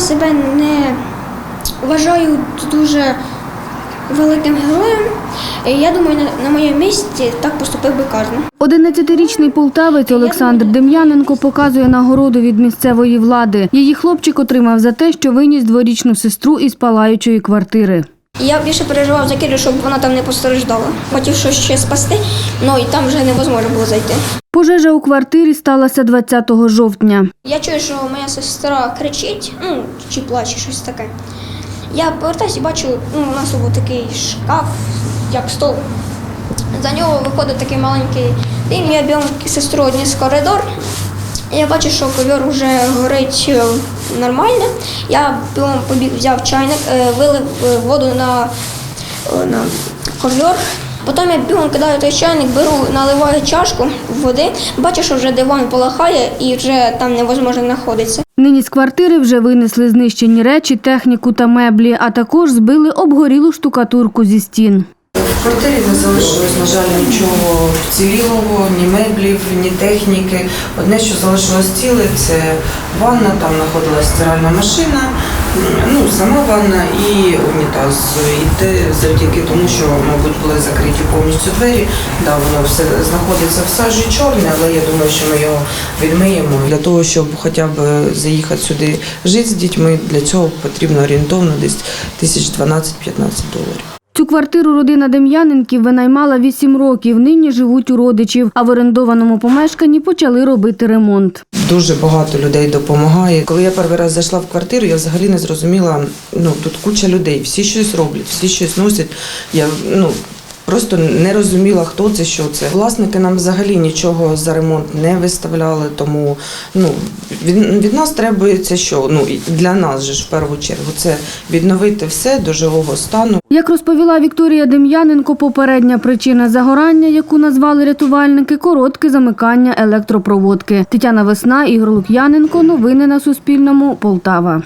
себе не вважаю дуже великим героєм. Я думаю, на моєму місці так поступив би кожен. 11-річний полтавець Олександр Дем'яненко показує нагороду від місцевої влади. Її хлопчик отримав за те, що виніс дворічну сестру із палаючої квартири. Я більше переживав за Кірю, щоб вона там не постраждала. Хотів щось ще спасти, але і там вже невозможно було зайти. Пожежа у квартирі сталася 20 жовтня. Я чую, що моя сестра кричить, ну чи плаче, щось таке. Я повертаюся і бачу, ну, у нас був такий шкаф, як стол. За нього виходить такий маленький дим, я бігом сестру одніс в коридор. Я бачу, що ковер вже горить е, нормально. Я бігом побіг, взяв чайник, е, вилив е, воду на, на ковер. Потім я бігом кидаю той чайник, беру, наливаю чашку води, бачу, що вже диван полахає і вже там невозможно знаходитися. Нині з квартири вже винесли знищені речі, техніку та меблі, а також збили обгорілу штукатурку зі стін. В квартирі не залишилось, на жаль, нічого вцілілого, ні меблів, ні техніки. Одне, що залишилось ціле, це ванна, там знаходилась стиральна машина, ну, сама ванна і унітаз. І те завдяки тому, що, мабуть, були закриті повністю двері. Да, воно все знаходиться в сажі чорне, але я думаю, що ми його відмиємо. Для того, щоб хоча б заїхати сюди жити з дітьми, для цього потрібно орієнтовно десь тисяч 12-15 доларів. Цю квартиру родина Дем'яненків винаймала 8 років. Нині живуть у родичів, а в орендованому помешканні почали робити ремонт. Дуже багато людей допомагає. Коли я перший раз зайшла в квартиру, я взагалі не зрозуміла. Ну тут куча людей, всі щось роблять, всі щось носять. Я ну просто не розуміла, хто це, що це. Власники нам взагалі нічого за ремонт не виставляли, тому ну від, від нас требується, що ну для нас же ж в першу чергу це відновити все до живого стану. Як розповіла Вікторія Дем'яненко, попередня причина загорання, яку назвали рятувальники, коротке замикання електропроводки. Тетяна Весна, Ігор Лук'яненко. Новини на Суспільному. Полтава.